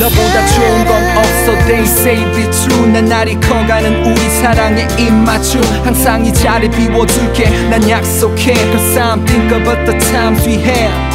너보다 좋은 건 없어 They say be true 난 날이 커가는 우리 사랑에 입맞춤 항상 이 자리 비워줄게 난 약속해 Cause I'm think about the times we had